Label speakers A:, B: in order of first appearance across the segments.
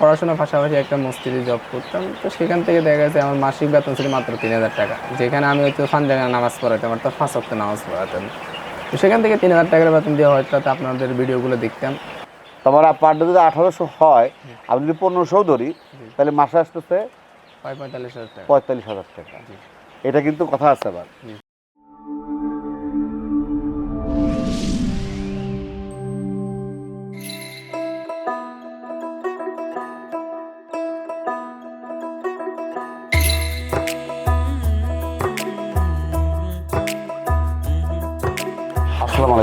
A: পড়াশোনার পাশাপাশি একটা মসজিদে জব করতাম। তো সেখান থেকে দেখা গেছে আমার মাসিক বেতন ছিল মাত্র তিন হাজার টাকা। যেখানে আমি হয়তো ফান্ডাঙ্গা নামাজ পড়াতাম অর্থাৎ পাঁচ অক্ট নামাজ পড়াতাম। তো সেখান থেকে তিন হাজার টাকার বেতন দিয়ে হয়তো তাতে আপনাদের ভিডিওগুলো দেখতাম।
B: তোমার পার ডে যদি আঠারোশো হয় আমি যদি পনেরোশো ধরি তাহলে মাসে আসতেছে
A: পঁয়তাল্লিশ হাজার টাকা।
B: পঁয়তাল্লিশ হাজার টাকা। এটা কিন্তু কথা আছে আবার।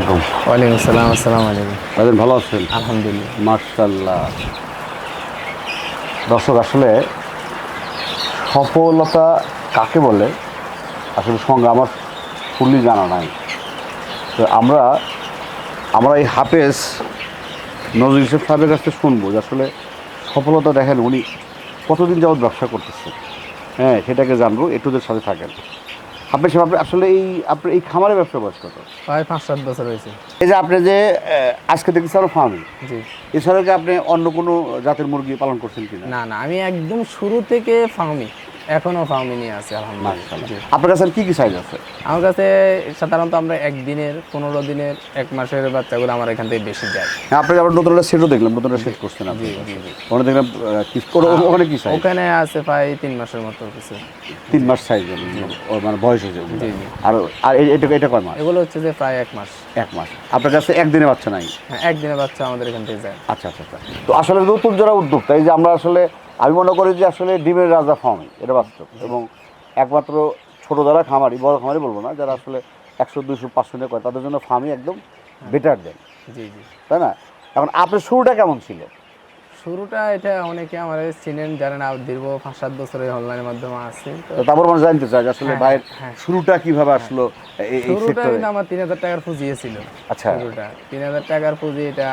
B: আলাইকুম।
A: ওয়ালাইকুম আসসালাম আসসালামু আলাইকুম।
B: ভাইজান ভালো আছেন?
A: আলহামদুলিল্লাহ।
B: মার্শাল্লাহ দর্শক আসলে সফলতা কাকে বলে? আসলে সঙ্গে আমার ফুললি জানা নাই। তো আমরা আমরা এই হাফেজ নজরুল ইসলাম সাহেবের কাছ থেকে শুনব যে আসলে সফলতা দেখেন উনি কতদিন যাবত ব্যবসা করতেছে হ্যাঁ সেটাকে জানব একটুদের সাথে থাকেন। হাফেজ সব আসলে এই আপনার এই খামারের ব্যবসা বয়স কত?
A: প্রায় পাঁচ সাত বছর হয়েছে।
B: এই যে আপনি যে আজকে দেখছি আরও ফার্মিং
A: জি।
B: এছাড়া কি আপনি অন্য কোনো জাতের মুরগি পালন করছেন কিনা?
A: না না আমি একদম শুরু থেকে ফার্মি এখনও ফার্মি নিয়ে আছি আলহামদুলিল্লাহ।
B: আপনার কাছে কি কি সাইজ আছে?
A: আমার কাছে সাধারণত আমরা একদিনের পনেরো দিনের এক মাসের বাচ্চাগুলো আমার এখান থেকে বেশি যায়।
B: হ্যাঁ, আপনি আবার নতুন একটা সেটও দেখলাম নতুন সেট করছেন আপনি। ওখানে দেখলাম ওখানে কি সাইজ
A: ওখানে আছে প্রায় তিন মাসের মতো কিছু।
B: তিন মাস সাইজ মানে বয়স হয়েছে।
A: জি জি।
B: আর আর এটা এটা কয় মাস?
A: এগুলো হচ্ছে যে প্রায় এক মাস।
B: এক মাস। আপনার কাছে একদিনে বাচ্চা নাই?
A: হ্যাঁ একদিনের বাচ্চা আমাদের এখান থেকে যায়।
B: আচ্ছা আচ্ছা আচ্ছা। তো আসলে নতুন যারা উদ্যোক্তা এই যে আমরা আসলে আমি মনে করি যে আসলে ডিমের রাজা ফার্ম এটা বাস্তব। এবং একমাত্র ছোট যারা খামারি বড় খামারি বলব না যারা আসলে একশো দুইশো পাঁচশো নিয়ে করে তাদের জন্য ফার্মই একদম বেটার দেন।
A: জি জি।
B: তাই না? এখন আপনার শুরুটা কেমন ছিল?
A: শুরুটা এটা অনেকে আমার চিনেন জানেন আর দীর্ঘ পাঁচ সাত বছরের অনলাইনের মাধ্যমে আছে
B: তারপর মানুষ জানতে চায় আসলে
A: হ্যাঁ,
B: ভাইয়ের
A: হ্যাঁ।
B: শুরুটা কীভাবে আসলো
A: শুরুটা কিন্তু আমার তিন হাজার টাকার পুঁজি ছিল।
B: আচ্ছা।
A: শুরুটা। তিন হাজার টাকার পুঁজি এটা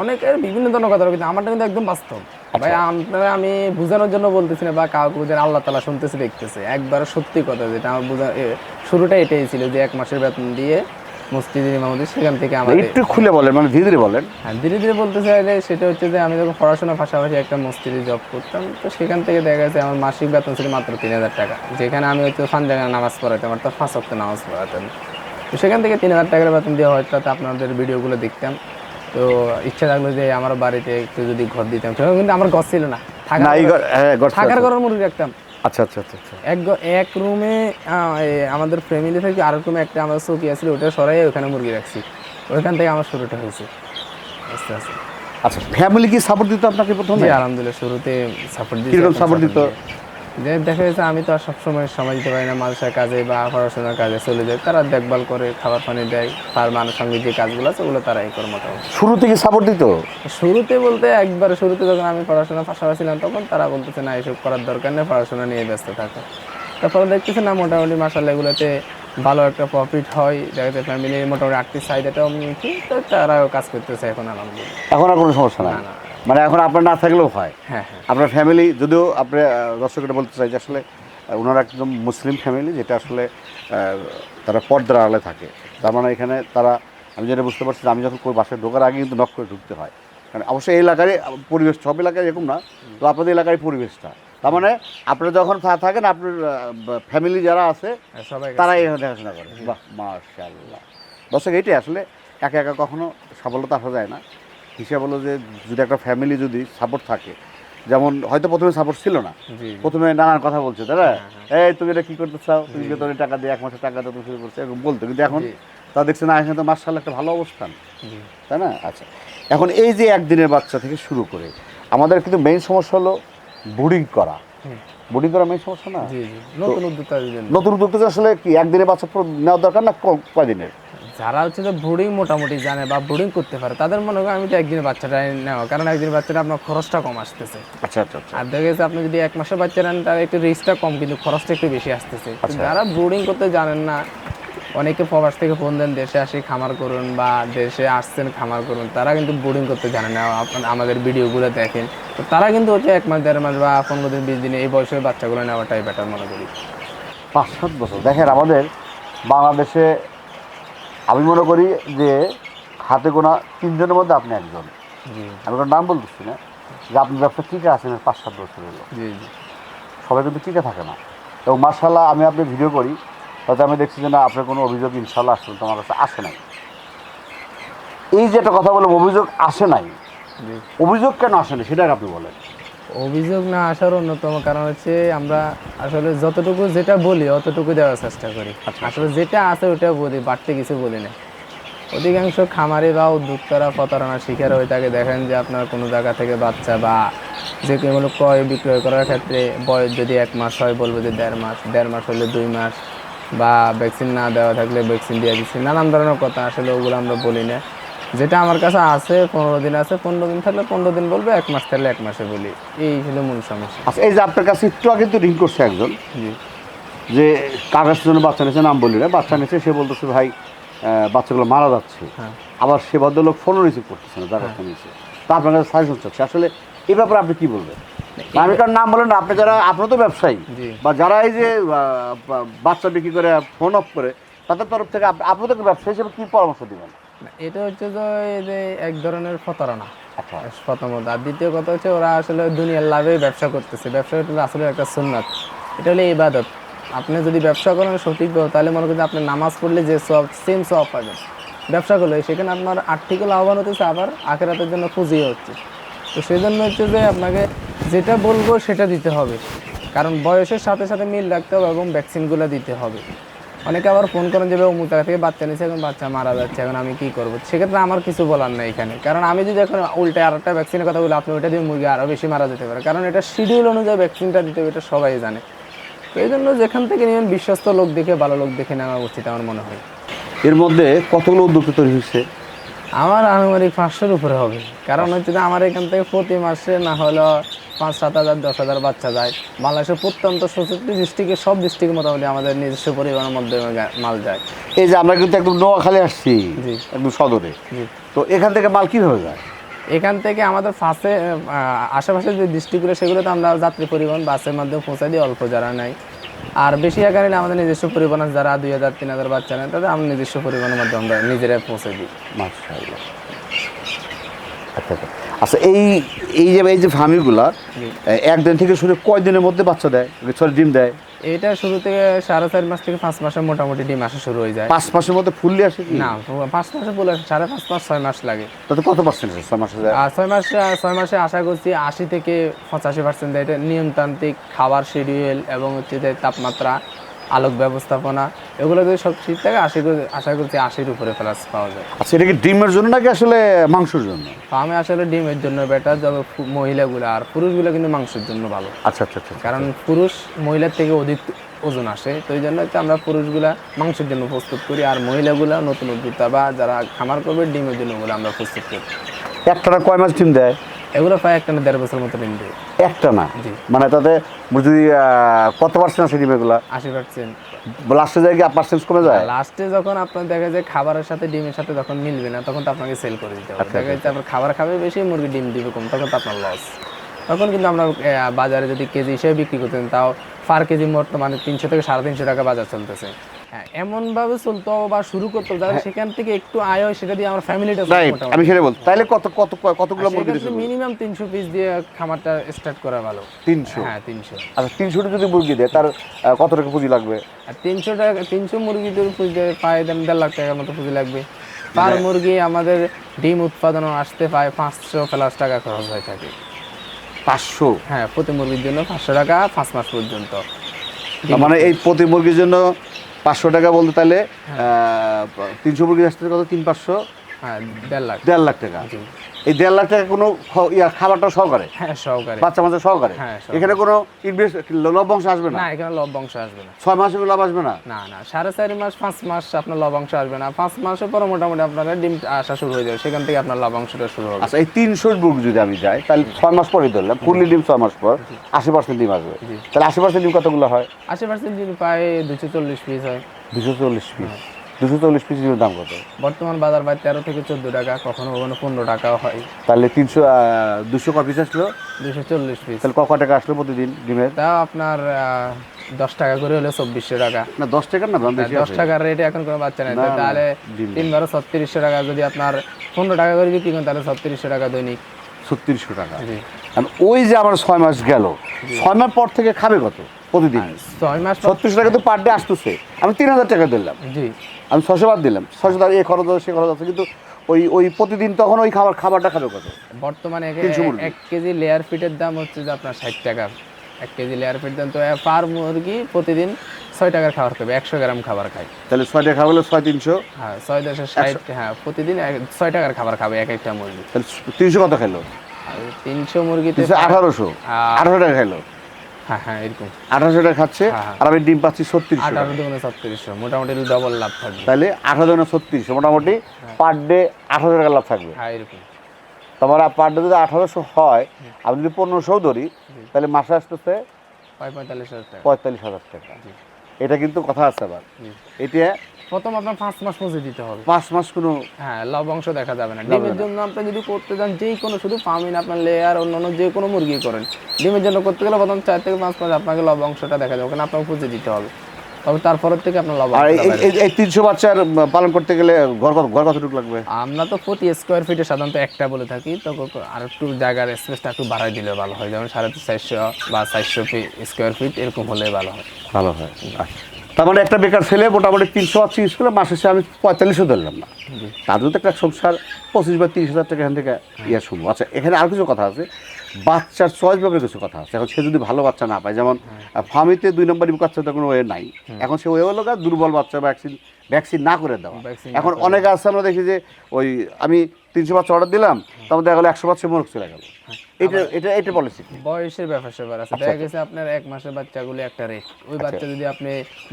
A: অনেকের বিভিন্ন ধরনের কথা কিন্তু আমারটা কিন্তু একদম বাস্তব।
B: আচ্ছা।
A: ভাই আপনারা আমি বোঝানোর জন্য বলতেছি না বা কাউকে বোঝান আল্লাহ তালা শুনতেছে দেখতেছে। একবার সত্যি কথা যেটা আমার বোঝা শুরুটা এটাই ছিল যে এক মাসের বেতন দিয়ে মসজিদের ইমামতি সেখান থেকে আমাদের
B: একটু খুলে বলেন মানে ধীরে ধীরে বলেন।
A: হ্যাঁ ধীরে ধীরে বলতে চাইলে সেটা হচ্ছে যে আমি যখন পড়াশোনার পাশাপাশি একটা মসজিদে জব করতাম তো সেখান থেকে দেখা গেছে আমার মাসিক বেতন ছিল মাত্র তিন হাজার টাকা। যেখানে আমি হয়তো ফান্ডাঙ্গা নামাজ পড়াতাম অর্থাৎ পাঁচ অক্ট নামাজ পড়াতাম। তো সেখান থেকে তিন হাজার টাকার বেতন দিয়ে হয়তো আপনাদের ভিডিওগুলো দেখতাম। তো ইচ্ছা থাকল যে আমার বাড়িতে একটু যদি ঘর দিতাম। কিন্তু আমার ঘর ছিল না। থাকার
B: হ্যাঁ আছে।
A: ঘরের মুরগি রাখতাম।
B: আচ্ছা আচ্ছা আচ্ছা আচ্ছা।
A: এক এক রুমে আমাদের ফ্যামিলি থেকে আর রুমে একটা আমাদের চৌকি আছিল ওটা সরাই ওখানে মুরগি রাখছি। ওইখান থেকে আমার শুরুটা হয়েছে। আস্তে আস্তে।
B: আচ্ছা ফ্যামিলি কি সাপোর্ট দিত আপনাকে প্রথমে?
A: আলহামদুলিল্লাহ শুরুতে সাপোর্ট এখন
B: support দিত?
A: যে দেখা যাচ্ছে আমি তো আর সবসময় সময় দিতে পারি না মানুষের কাজে বা পড়াশোনার কাজে চলে যায়। তারা দেখভাল করে খাবার পানি দেয় তার মানুষ সঙ্গে যে কাজগুলো আছে ওগুলো তারাই করে মোটামুটি।
B: শুরু থেকে সাপোর্ট দিত?
A: শুরুতে বলতে একবার শুরুতে যখন আমি পড়াশোনার পাশাপাশি ছিলাম তখন তারা বলতেছে না এসব করার দরকার নেই পড়াশোনা নিয়ে ব্যস্ত থাকো। তারপরে দেখতেছে না মোটামুটি মাসাল এগুলোতে ভালো একটা প্রফিট হয়। দেখা যাচ্ছে ফ্যামিলির মোটামুটি আর্থিক চাহিদাটাও মিটি তো তারাও কাজ করতেছে এখন আলহামদুলিল্লাহ।
B: এখন আর কোনো সমস্যা
A: না, না।
B: মানে এখন আপনার না থাকলেও হয়।
A: হ্যাঁ হ্যাঁ।
B: আপনার ফ্যামিলি যদিও আপনি দর্শকরা বলতে চাই যে আসলে ওনারা একদম মুসলিম ফ্যামিলি যেটা আসলে তারা পর্দার আড়ালে থাকে। তার মানে এখানে তারা আমি যেটা বুঝতে পারছি আমি যখন কোনো বাসায় ঢোকার আগে কিন্তু নক করে ঢুকতে হয়। কারণ অবশ্যই এই এলাকারই পরিবেশ সব এলাকায় এরকম না তো আপনাদের এলাকার পরিবেশটা। তার মানে আপনারা যখন থাকেন আপনার ফ্যামিলি যারা আছে
A: হ্যাঁ, সবাই
B: তারাই এখানে দেখাশোনা করে। বাহ মার্শাল্লাহ দর্শক এইটাই আসলে একা একা কখনো সফলতা আসা যায় না। হিসাব হলো যে যদি একটা ফ্যামিলি যদি সাপোর্ট থাকে যেমন হয়তো প্রথমে সাপোর্ট ছিল না প্রথমে নানান কথা বলছে তাই না? এই তুমি এটা কী করতে চাও? তুমি তোর টাকা দিয়ে এক মাসের টাকা তো শুরু করছে এরকম বলতো। কিন্তু এখন তা দেখছে না এখানে তো মার্শাল একটা ভালো অবস্থান তাই না? আচ্ছা এখন এই যে একদিনের বাচ্চা থেকে শুরু করে আমাদের কিন্তু মেইন সমস্যা হলো বোর্ডিং করা। বোর্ডিং করা মেইন সমস্যা না?
A: নতুন উদ্যোক্তাদের জন্য
B: নতুন উদ্যোক্তা আসলে কি একদিনের বাচ্চা পুরো নেওয়া দরকার না কয়দিনের?
A: যারা হচ্ছে যে বোর্ডিং মোটামুটি জানে বা বোর্ডিং করতে পারে তাদের মনে করেন আমি তো একদিনের বাচ্চাটা নেওয়া কারণ একদিনের বাচ্চাটা আপনার খরচটা কম আসতেছে।
B: আচ্ছা আচ্ছা আচ্ছা।
A: আর দেখা গেছে আপনি যদি এক মাসের বাচ্চা নেন তার একটু রিস্কটা কম কিন্তু খরচটা একটু বেশি আসতেছে।
B: আচ্ছা।
A: যারা বোর্ডিং করতে জানেন না অনেকে প্রবাস থেকে ফোন দেন দেশে আসি খামার করুন বা দেশে আসছেন খামার করুন তারা কিন্তু বোর্ডিং করতে জানে না আপনার- আমাদের ভিডিওগুলো দেখেন। তো তারা কিন্তু হচ্ছে এক মাস দেড় মাস বা পনেরো দিন বিশ দিনে এই বয়সের বাচ্চাগুলো নেওয়াটাই বেটার মনে করি।
B: পাঁচ সাত বছর। দেখেন আমাদের বাংলাদেশে আমি মনে করি যে হাতে গোনা তিনজনের মধ্যে আপনি একজন। আমি কোনো নাম বলতেছি না। যে আপনার ব্যবসা টিকে আছেন পাঁচ সাত বছর হলো সবাই কিন্তু টিকে থাকে না। এবং মার্শাল্লাহ আমি আপনি ভিডিও করি তাতে আমি দেখছি যে না আপনার কোনো অভিযোগ ইনশাল্লাহ আসলে তোমার কাছে আসে নাই। এই যে একটা কথা বললাম অভিযোগ আসে নাই। অভিযোগ কেন আসে না সেটা আপনি বলেন।
A: অভিযোগ না আসার অন্যতম কারণ হচ্ছে আমরা আসলে যতটুকু যেটা বলি অতটুকু দেওয়ার চেষ্টা করি। আসলে যেটা আছে ওটা বলি বাড়তে কিছু বলি না অধিকাংশ খামারে বা উদ্যোক্তারা প্রতারণার শিকার হয়ে থাকে দেখেন যে আপনার কোনো জায়গা থেকে বাচ্চা বা যে কোনো ক্রয় বিক্রয় করার ক্ষেত্রে বয়স যদি এক মাস হয় বলব যে দেড় মাস দেড় মাস হলে দুই মাস বা ভ্যাকসিন না দেওয়া থাকলে ভ্যাকসিন দিয়ে দিচ্ছি। নানান ধরনের কথা আসলে ওগুলো আমরা বলি না যেটা আমার কাছে আছে পনেরো দিন আছে পনেরো দিন থাকলে পনেরো দিন বলবে এক মাস থাকলে এক মাসে বলি। এই হলো মূল সমস্যা।
B: আচ্ছা এই যে আপনার কাছে একটু আগে তো রিং করছে একজন যে কাগজের জন্য বাচ্চা নিয়েছে নাম বলি না বাচ্চা নিয়েছে সে বলতেছে ভাই বাচ্চাগুলো মারা যাচ্ছে।
A: হ্যাঁ।
B: আবার সে ভদ্রলোক ফোনও রিসিভ করতেছে না যার কাছে নিয়েছে। তা আপনার কাছে সাজেশন চাচ্ছে। আসলে এই ব্যাপারে আপনি কি বলবেন? আমি কারণ নাম বলেন না আপনি যারা আপনার তো ব্যবসায়ী বা যারা এই যে বাচ্চা বিক্রি করে ফোন অফ করে তাদের তরফ থেকে আপ- আপনাদের ব্যবসায়ী হিসেবে কী পরামর্শ দিবেন?
A: এটা হচ্ছে যে এই যে এক ধরনের প্রতারণা
B: আচ্ছা।
A: প্রথমত আর দ্বিতীয় কথা হচ্ছে ওরা আসলে দুনিয়ার লাভে ব্যবসা করতেছে। ব্যবসা হলো আসলে একটা সুন্নাত। এটা হলো ইবাদত। আপনি যদি ব্যবসা করেন সঠিকভাবে তাহলে মনে করেন আপনি নামাজ পড়লে যে সব সেম সব পাবেন। ব্যবসা করলে সেখানে আপনার আর্থিক লাভবান হতেছে আবার আখেরাতের জন্য পুঁজিও হচ্ছে। তো সেই জন্য হচ্ছে যে আপনাকে যেটা বলব সেটা দিতে হবে। কারণ বয়সের সাথে সাথে মিল রাখতে হবে এবং ভ্যাকসিনগুলো দিতে হবে। অনেকে আবার ফোন করেন যে অমুক জায়গা থেকে বাচ্চা নিচ্ছে এখন বাচ্চা মারা যাচ্ছে এখন আমি কি করব? সেক্ষেত্রে আমার কিছু বলার নেই এখানে। কারণ আমি যদি এখন উল্টে আর একটা ভ্যাকসিনের কথা বলি আপনি ওইটা দিয়ে মুরগি আরও বেশি মারা যেতে পারে। কারণ এটা শিডিউল অনুযায়ী ভ্যাকসিনটা দিতে হবে এটা সবাই জানে। তো এই জন্য যেখান থেকে নেবেন বিশ্বস্ত লোক দেখে ভালো লোক দেখে নেওয়া উচিত আমার মনে হয়।
B: এর মধ্যে কতগুলো উদ্যোক্তা তৈরি হয়েছে?
A: আমার আনুমানিক পাঁচশোর উপরে হবে। কারণ হচ্ছে যে আমার এখান থেকে প্রতি মাসে না হলো পাঁচ সাত হাজার দশ হাজার বাচ্চা যায়। বাংলাদেশের প্রত্যন্ত চৌষট্টি ডিস্ট্রিক্টে সব ডিস্ট্রিক্টের মোটামুটি আমাদের নিজস্ব পরিবহনের মাধ্যমে মাল যায়।
B: এই যে আমরা কিন্তু একদম নোয়াখালী আসছি। একদম সদরে। তো এখান থেকে মাল কীভাবে যায়?
A: এখান থেকে আমাদের ফাঁসে আশেপাশে যে ডিস্ট্রিক্টগুলো সেগুলোতে আমরা যাত্রী পরিবহন বাসের মাধ্যমে পৌঁছে দিই অল্প যারা নেয়। আর বেশি নিলে আমাদের নিজস্ব পরিবহন যারা দুই হাজার তিন হাজার বাচ্চা নেয় তাদের আমরা নিজস্ব পরিবহনের মাধ্যমে আমরা নিজেরাই পৌঁছে দিই।
B: আচ্ছা আচ্ছা। আচ্ছা এই এই যে এই যে ফার্মিগুলা একদিন থেকে শুরু কয় দিনের মধ্যে বাচ্চা দেয়? সরি ডিম দেয়?
A: এটা শুরু থেকে সাড়ে চার মাস থেকে পাঁচ মাসের মোটামুটি ডিম আসা শুরু হয়ে যায়।
B: পাঁচ মাসের মধ্যে ফুললি আসে কি?
A: না পাঁচ মাসে বলে সাড়ে পাঁচ মাস ছয় মাস লাগে।
B: তাতে কত পার্সেন্ট আছে ছয় মাসে যায়?
A: আর ছয় মাসে ছয় মাসে আশা করছি আশি থেকে পঁচাশি পার্সেন্ট এটা নিয়মতান্ত্রিক খাবার শিডিউল এবং হচ্ছে যে তাপমাত্রা আলোক ব্যবস্থাপনা এগুলো যদি সব ঠিক থাকে আশি করে- আশা করছি আশির উপরে প্লাস পাওয়া যায়।
B: আচ্ছা এটা কি ডিমের জন্য নাকি আসলে মাংসের জন্য?
A: ফার্মে আসলে ডিমের জন্য বেটার যাবে মহিলাগুলো আর পুরুষগুলো কিন্তু মাংসের জন্য ভালো।
B: আচ্ছা আচ্ছা আচ্ছা
A: কারণ পুরুষ মহিলার থেকে অধিক ওজন আসে তো এই জন্য হচ্ছে আমরা পুরুষগুলা মাংসের জন্য প্রস্তুত করি আর মহিলাগুলা নতুন উদ্যোক্তা বা যারা খামার করবে ডিমের জন্য ওগুলো আমরা প্রস্তুত করি।
B: একটা কয় মাস ডিম দেয়?
A: এগুলো প্রায় একটা না দেড় বছর মতো
B: একটা না? মানে তাতে যদি কত পার্সেন্ট আছে ডিম এগুলা?
A: আশি পার্সেন্ট
B: লাস্টে যায় কি পার্সেন্ট কমে যায়?
A: লাস্টে যখন আপনার দেখা যায় খাবারের সাথে ডিমের সাথে যখন মিলবে না তখন তো আপনাকে সেল করে দিতে হবে।
B: আচ্ছা,
A: দেখা যাচ্ছে আপনার খাবার খাবে বেশি মুরগি ডিম দিবে কম তখন তো আপনার লস তখন কিন্তু আমরা বাজারে যদি কেজি হিসেবে বিক্রি করতেন তাও পার কেজি বর্তমানে তিনশো থেকে সাড়ে তিনশো টাকা বাজার চলতেছে। হ্যাঁ এমনভাবে চলতো বা শুরু করতো যাতে সেখান থেকে একটু আয় হয় সেটা দিয়ে আমার ফ্যামিলিটা
B: আমি সেটা বলতে তাইলে কত কত কতগুলো মুরগি দিতে
A: মিনিমাম তিনশো পিস দিয়ে খামারটা স্টার্ট করা ভালো।
B: তিনশো?
A: হ্যাঁ তিনশো।
B: আচ্ছা তিনশোটা যদি মুরগি দেয় তার কত টাকা পুঁজি লাগবে?
A: আর তিনশো টাকা তিনশো মুরগিদের পুঁজি পায় দেন দেড় লাখ টাকার মতো পুঁজি লাগবে। পার মুরগি আমাদের ডিম উৎপাদন আসতে পায় পাঁচশো প্লাস টাকা খরচ হয়ে থাকে।
B: পাঁচশো?
A: হ্যাঁ প্রতি মুরগির জন্য পাঁচশো টাকা পাঁচ মাস পর্যন্ত।
B: মানে এই প্রতি মুরগির জন্য পাঁচশো টাকা বলতে তাহলে তিনশো মুরগি আসতে কত? তিন পাঁচশো?
A: হ্যাঁ দেড় লাখ।
B: দেড় লাখ টাকা। এই দেড় লাখ টাকা কোনো খাবারটা সহকারে?
A: হ্যাঁ সহকারে।
B: বাচ্চা সহকারে?
A: হ্যাঁ,
B: এখানে কোনো ইনভেস্ট লভ্যাংশ আসবে না?
A: না এখানে লভ্যাংশ আসবে না।
B: ছয় মাসে লাভ আসবে না?
A: না না সাড়ে চারি মাস পাঁচ মাস আপনার লভ্যাংশ আসবে না। পাঁচ মাসের পরে মোটামুটি আপনার ডিম আসা শুরু হয়ে যাবে। সেখান থেকে আপনার লভ্যাংশটা শুরু হবে।
B: আচ্ছা এই তিনশো বুক যদি আমি যাই তাহলে ছয় মাস পরে ধরলাম। ফুললি ডিম ছয় মাস পর আশি পার্সেন্ট ডিম আসবে। তাহলে আশি পার্সেন্ট ডিম কতগুলো হয়?
A: আশি পার্সেন্ট ডিম প্রায় দুশো চল্লিশ পিস হয়।
B: দুশো চল্লিশ পিস দুশো চল্লিশ পিস দাম কত?
A: বর্তমান বাজার বাই তেরো থেকে চোদ্দ টাকা কখনো কখনো পনেরো টাকাও হয়।
B: তাহলে তিনশো দুশো ক পিস আসলো?
A: দুশো চল্লিশ পিস।
B: তাহলে ক টাকা আসলো প্রতিদিন ডিমের?
A: তাও আপনার দশ টাকা করে হলে চব্বিশশো টাকা।
B: না দশ টাকার না
A: দশ টাকার রেটে এখন কোনো বাচ্চা নেই। তাহলে তিন বারো ছত্রিশশো টাকা যদি আপনার পনেরো টাকা করে বিক্রি করেন তাহলে ছত্রিশশো টাকা দৈনিক।
B: ছত্রিশশো টাকা। ওই যে আমার ছয় মাস গেল ছয় মাস পর থেকে খাবে কত? প্রতিদিন।
A: ছয় মাস
B: ছত্রিশ টাকা তো পার ডে আসতেছে। আমি তিন হাজার টাকা দিলাম।
A: জি।
B: আমি ছশো বাদ দিলাম। ছশো টাকা এ খরচ আছে সে খরচ আছে। কিন্তু ওই ওই প্রতিদিন তখন ওই খাবার খাবারটা খাবে কত?
A: বর্তমানে এক-
B: মুরগি।
A: কেজি লেয়ার ফিটের দাম হচ্ছে যে আপনার ষাট টাকা। এক কেজি লেয়ার ফিট দাম তো পার মুরগি প্রতিদিন ছয় টাকার খাবার খাবে। একশো গ্রাম খাবার খায়।
B: তাহলে ছয় টাকা হলো ছয় তিনশো?
A: হ্যাঁ ছয় দেশে ষাট হ্যাঁ প্রতিদিন ছয় টাকার খাবার খাবে এক একটা মুরগি।
B: তাহলে তিনশো কত খেলো
A: তিনশো মুরগিতে
B: তিনশো আঠারোশো। আঠারো টাকা খেলো
A: হ্যাঁ হ্যাঁ এরকম।
B: আঠারোশো টাকা খাচ্ছে
A: হ্যাঁ, হ্যাঁ।
B: আর আমি ডিম পাচ্ছি ছত্রিশশো।
A: আঠারো দুগুণে ছত্রিশশো মোটামুটি ডবল লাভ থাকবে।
B: তাহলে আঠারো জনের ছত্রিশশো মোটামুটি পার ডে আঠারো টাকা লাভ থাকবে।
A: হ্যাঁ এরকম।
B: তোমার পার ডে যদি আঠারোশো হয় আমি যদি পনেরোশো ধরি তাহলে মাসে আসতেছে
A: পঁয়তাল্লিশ হাজার টাকা।
B: পঁয়তাল্লিশ হাজার টাকা। এটা কিন্তু কথা আছে আবার। এটা
A: প্রথম আপনার পাঁচ মাস পুঁজি দিতে হবে।
B: পাঁচ মাস কোনো
A: হ্যাঁ লবংশ দেখা যাবে না ডিমের জন্য আপনি যদি করতে যান যে কোনো শুধু ফার্মিন আপনার লেয়ার অন্যান্য যে কোনো মুরগি করেন ডিমের জন্য করতে গেলে প্রথম চার থেকে পাঁচ মাস আপনাকে লবংশটা দেখা যাবে কারণ আপনাকে পুঁজি দিতে হবে। তবে তারপরের থেকে আপনার
B: আর এই- তিনশো বাচ্চার পালন করতে গেলে ঘর ঘর কতটুকু লাগবে?
A: আমরা তো প্রতি স্কোয়ার ফিটে সাধারণত একটা বলে থাকি তো আর একটু জায়গার স্পেসটা একটু বাড়াই দিলে ভালো হয়। যেমন সাড়ে চারশো বা চারশো স্কোয়ার ফিট এরকম হলে ভালো হয়।
B: ভালো হয়। আচ্ছা। তার মানে একটা বেকার ছেলে মোটামুটি তিনশো বাচ্চা ইউজ করলে মাসে সে আমি পঁয়তাল্লিশও ধরলাম না। তাদের তো একটা সংসার পঁচিশ বা তিরিশ হাজার টাকা এখান থেকে ইয়ে শুনব আচ্ছা এখানে আর কিছু কথা আছে? বাচ্চার চয়েস ব্যাপারে কিছু কথা আছে। এখন সে যদি ভালো বাচ্চা না পায় যেমন ফার্মিতে দুই নম্বরই বাচ্চাটা কোনো ওয়ে নাই। এখন সে ওয়ে হলো দুর্বল বাচ্চা ভ্যাকসিন ভ্যাকসিন না করে দেওয়া। এখন অনেকে আছে আমরা দেখি যে ওই আমি তিনশো বাচ্চা অর্ডার দিলাম তারপর দেখা গেলো একশো বাচ্চা মোরগ চলে গেল। এটা এটা এটা পলিসি
A: বয়সের ব্যাপার স্যাপার আছে। দেখা গেছে আপনার এক মাসের বাচ্চাগুলো একটা রেট ওই বাচ্চা যদি আপনি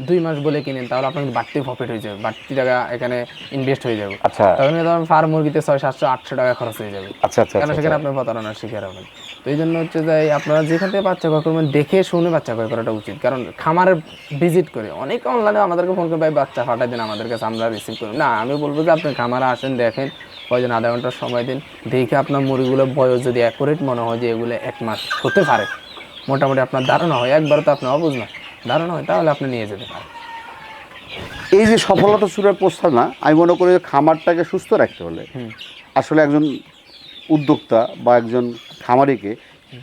A: দুই মাস বলে কিনেন তাহলে আপনার বাড়তি প্রফিট হয়ে যাবে। বাড়তি টাকা এখানে ইনভেস্ট হয়ে যাবে।
B: আচ্ছা।
A: তখন আমার ফার্ম মুরগিতে ছয় সাতশো আটশো টাকা খরচ হয়ে যাবে।
B: আচ্ছা আচ্ছা
A: কেন সেখানে আপনার প্রতারণার শিকার হবেন? তো এই জন্য হচ্ছে যে আপনারা যেখান থেকে বাচ্চা ক্রয় করবেন দেখে শুনে বাচ্চা ক্রয় করাটা উচিত। কারণ খামারে ভিজিট করে অনেকে অনলাইনে আমাদেরকে ফোন করে ভাই বাচ্চা ফাটাই দিন আমাদের কাছে আমরা রিসিভ করি না আমি বলব যে আপনি খামারে আসেন দেখেন কয়জন আধা ঘণ্টার সময় দিন দেখে আপনার মুরগিগুলো বয়স যদি অ্যাকুরেট মনে হয় যে এগুলো এক মাস হতে পারে। মোটামুটি আপনার ধারণা হয় একবারও তো আপনার অবুঝ না। ধারণা হয় তাহলে আপনি নিয়ে যেতে পারেন।
B: এই যে সফলতা সুরের প্রস্তাব না আমি মনে করি যে খামারটাকে সুস্থ রাখতে হলে আসলে একজন উদ্যোক্তা বা একজন খামারিকে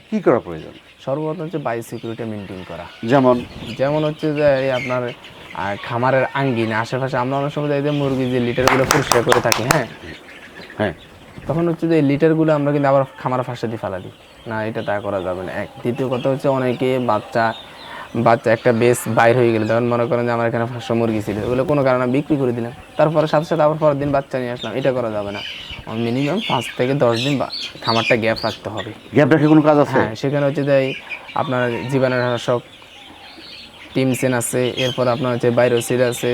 B: কি করা প্রয়োজন?
A: সর্বপ্রথম হচ্ছে বাই সিকিউরিটি মেনটেন করা।
B: যেমন?
A: যেমন হচ্ছে যে এই আপনার খামারের আঙ্গিনে আশেপাশে আমরা অনেক সময় যাই যে মুরগি যে লিটারগুলো পরিষ্কার করে থাকি হ্যাঁ?
B: হ্যাঁ।
A: তখন হচ্ছে যে এই লিটারগুলো আমরা কিন্তু আবার খামার ফাঁসে দিয়ে ফেলা দিই না এটা তা করা যাবে না। এক দ্বিতীয় কথা হচ্ছে অনেকে বাচ্চা বাচ্চা একটা বেশ বাইর হয়ে গেলে তখন মনে করেন যে আমার এখানে পাঁচশো মুরগি ছিল ওগুলো কোনো কারণে বিক্রি করে দিলাম। তারপরে সাথে সাথে আবার পরের দিন বাচ্চা নিয়ে আসলাম। এটা করা যাবে না। মিনিমাম পাঁচ থেকে দশ দিন খামারটা গ্যাপ রাখতে হবে।
B: গ্যাপ রেখে কোনো কাজ আছে?
A: হ্যাঁ সেখানে হচ্ছে যে আপনার জীবাণুনাশক টিমসেন আছে এরপর আপনার হচ্ছে বাইরোসিড আছে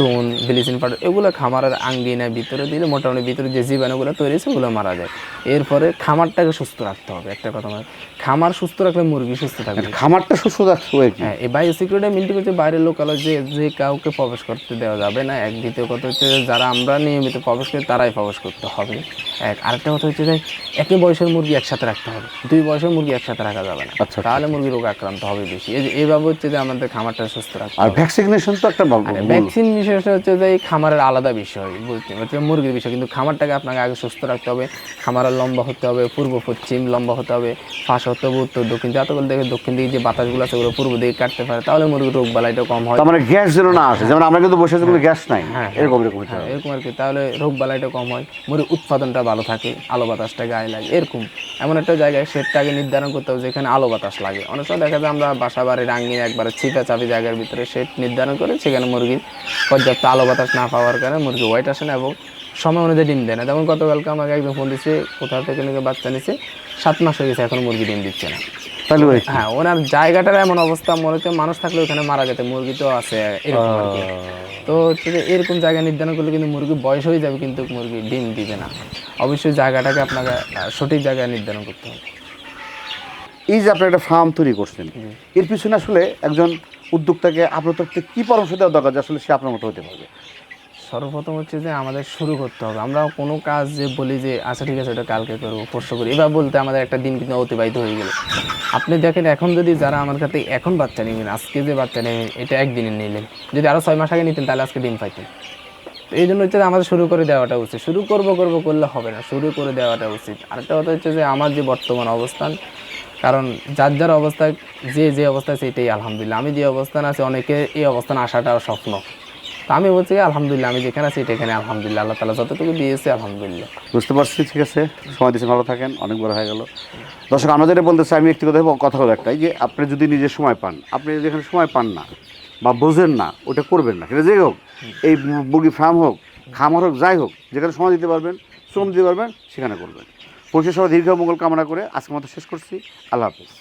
A: সোন ব্লিচিং পাউডার এগুলো খামারের আঙ্গিনায় ভিতরে দিলে মোটামুটি ভিতরে যে জীবাণুগুলো তৈরি হয়েছে ওগুলো মারা যায়। এরপরে খামারটাকে সুস্থ রাখতে হবে একটা কথা মানে খামার সুস্থ রাখলে মুরগি সুস্থ থাকবে।
B: খামারটা সুস্থ রাখতে হয় কি?
A: হ্যাঁ এই বায়ো সিকিউরিটি মিন্টি করছে বাইরের লোকাল যে যে কাউকে প্রবেশ করতে দেওয়া যাবে না। এক দ্বিতীয় কথা হচ্ছে যারা আমরা নিয়মিত প্রবেশ করি তারাই প্রবেশ করতে হবে। এক আরেকটা কথা হচ্ছে যে একই বয়সের মুরগি একসাথে রাখতে হবে। দুই বয়সের মুরগি একসাথে রাখা যাবে না।
B: আচ্ছা।
A: তাহলে মুরগি রোগ আক্রান্ত হবে বেশি। এই যে এইভাবে হচ্ছে যে আমাদের খামারটা সুস্থ রাখতে
B: আর ভ্যাকসিনেশন তো একটা
A: ভ্যাকসিন বিষয়টা হচ্ছে যে এই খামারের আলাদা বিষয় বুঝতে মুরগির বিষয় কিন্তু খামারটাকে আপনাকে আগে সুস্থ রাখতে হবে। খামারের লম্বা হতে হবে পূর্ব পশ্চিম লম্বা হতে হবে ফাঁস হতে হবে উত্তর দক্ষিণ। যাতগুলো দেখে দক্ষিণ দিকে যে বাতাসগুলো আছে ওগুলো পূর্ব দিকে কাটতে পারে তাহলে মুরগির রোগ বালাইটা কম হয়।
B: মানে গ্যাস যেন না আসে যেমন আমরা কিন্তু বসে আছি গ্যাস নাই।
A: হ্যাঁ,
B: এরকম এরকম হতে
A: হ্যাঁ এরকম আর কি তাহলে রোগ বালাইটা কম হয় মুরগির উৎপাদনটা ভালো থাকে আলো বাতাসটা গায়ে লাগে এরকম। এমন একটা জায়গায় সেটটাকে নির্ধারণ করতে হবে যেখানে আলো বাতাস লাগে। অনেক সময় দেখা যায় আমরা বাসা বাড়ির আঙ্গিনে একবারে ছিপা চাপি জায়গার ভিতরে সেট নির্ধারণ করে সেখানে মুরগির পর্যাপ্ত আলো বাতাস না পাওয়ার কারণে মুরগি ওয়াইট আসে না এবং সময় অনুযায়ী ডিম দেয় না। যেমন গতকালকে আমাকে একজন ফোন দিচ্ছে কোথাও থেকে নাকি বাচ্চা নিচ্ছে সাত মাস হয়ে গেছে এখন মুরগি ডিম দিচ্ছে না। হ্যাঁ ওনার জায়গাটার এমন অবস্থা মনে হচ্ছে মানুষ থাকলে ওখানে মারা যেতে মুরগি তো আছে এরকম আর কি। তো হচ্ছে যে এরকম জায়গা নির্ধারণ করলে কিন্তু মুরগি বয়স হয়ে যাবে কিন্তু মুরগি ডিম দিবে না। অবশ্যই জায়গাটাকে আপনাকে সঠিক জায়গায় নির্ধারণ করতে হবে।
B: এই যে আপনি একটা ফার্ম তৈরি করছেন এর পিছনে আসলে একজন উদ্যোক্তাকে আপনার তরফ থেকে কি পরামর্শ দেওয়া দরকার যে আসলে সে আপনার মতো হতে পারবে?
A: সর্বপ্রথম হচ্ছে যে আমাদের শুরু করতে হবে। আমরা কোনো কাজ যে বলি যে আচ্ছা ঠিক আছে, ওটা কালকে করব, পরশু করি। এবার বলতে আমাদের একটা দিন কিন্তু অতিবাহিত হয়ে গেল। আপনি দেখেন, এখন যদি যারা আমার কাছে এখন বাচ্চা নেবেন, আজকে যে বাচ্চা নেবেন, এটা একদিনে নিলেন। যদি আরও ছয় মাস আগে নিতেন, তাহলে আজকে ডিম পাইতেন। তো এই জন্য হচ্ছে যে আমাদের শুরু করে দেওয়াটা উচিত। শুরু করব করব, করলে হবে না। শুরু করে দেওয়াটা উচিত। আরেকটা কথা হচ্ছে যে, আমার যে বর্তমান অবস্থান কারণ যার যার অবস্থায় যে যে অবস্থায় সেটাই আলহামদুলিল্লাহ। আমি যে অবস্থান আছে, অনেকে এই অবস্থান আসাটাও স্বপ্ন। তো আমি বলছি আলহামদুলিল্লাহ, আমি যেখানে আছি এখানে আলহামদুলিল্লাহ। আল্লাহ তালা যতটুকু দিয়েছে, আলহামদুলিল্লাহ।
B: বুঝতে পারছি, ঠিক আছে? সময় দিয়েছেন, ভালো থাকেন, অনেক বড় হয়ে গেল। দর্শক, আমরা যেটা বলতে চাই, আমি একটি কথা কথা হলো একটাই, যে আপনি যদি নিজের সময় পান, আপনি যেখানে সময় পান না, বা বোঝেন না, ওটা করবেন না, সেটা যে হোক, এই মুরগি ফার্ম হোক, খামার হোক, যাই হোক, যেখানে সময় দিতে পারবেন, শ্রম দিতে পারবেন, সেখানে করবেন। পরিশেষ দীর্ঘ মঙ্গল কামনা করে আজকের মতো শেষ করছি। আল্লাহ হাফিজ।